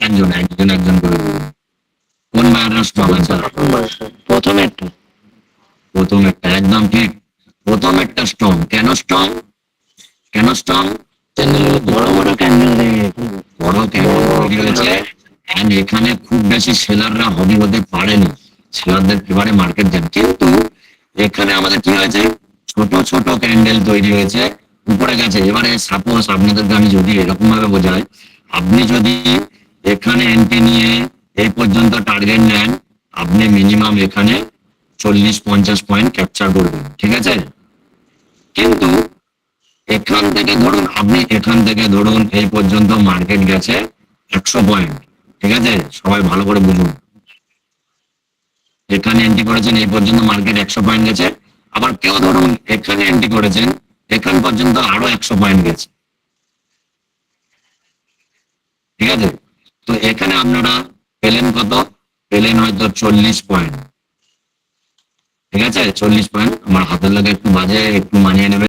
একজন একজন একজন করে। কোন বায়াররা স্ট্রং আছে প্রথমেরটা প্রথমেরটা একদম ঠিক প্রথমেরটা স্ট্রং কেন স্ট্রং কেন স্ট্রং বড় বড় ক্যান্ডেল বড় ক্যান্ডেল হয়েছে and এখানে খুব বেশি সেলাররা হবি হতে পারেনি সেলারদের এবারে মার্কেট যান কিন্তু এখানে আমাদের কি হয়েছে ছোট ছোট ক্যান্ডেল তৈরি হয়েছে উপরে গেছে। এবারে সাপোজ আপনাদেরকে আমি যদি এরকম ভাবে বোঝাই, আপনি যদি এখানে এন্ট্রি নিয়ে এই পর্যন্ত টার্গেট নেন, আপনি মিনিমাম এখানে চল্লিশ, পঞ্চাশ পয়েন্ট ক্যাপচার করবেন। ঠিক আছে? কিন্তু এখান থেকে ধরুন, আপনি এখান থেকে ধরুন এই পর্যন্ত মার্কেট গেছে একশো পয়েন্ট ঠিক আছে? সবাই ভালো করে বুঝুন। এখানে এন্ট্রি করেছেন এই পর্যন্ত মার্কেট একশো পয়েন্ট গেছে। আবার কেউ ধরুন এখানে এন্ট্রি করেছেন এখান পর্যন্ত আরও একশো পয়েন্ট গেছে। ঠিক আছে? তো এখানে আপনারা পেলেন কত? পেলেন হয়তো চল্লিশ পয়েন্ট ঠিক আছে? চল্লিশ পয়েন্ট আমার হাতের লাগে একটু বাজে, একটু মানিয়ে নেবে।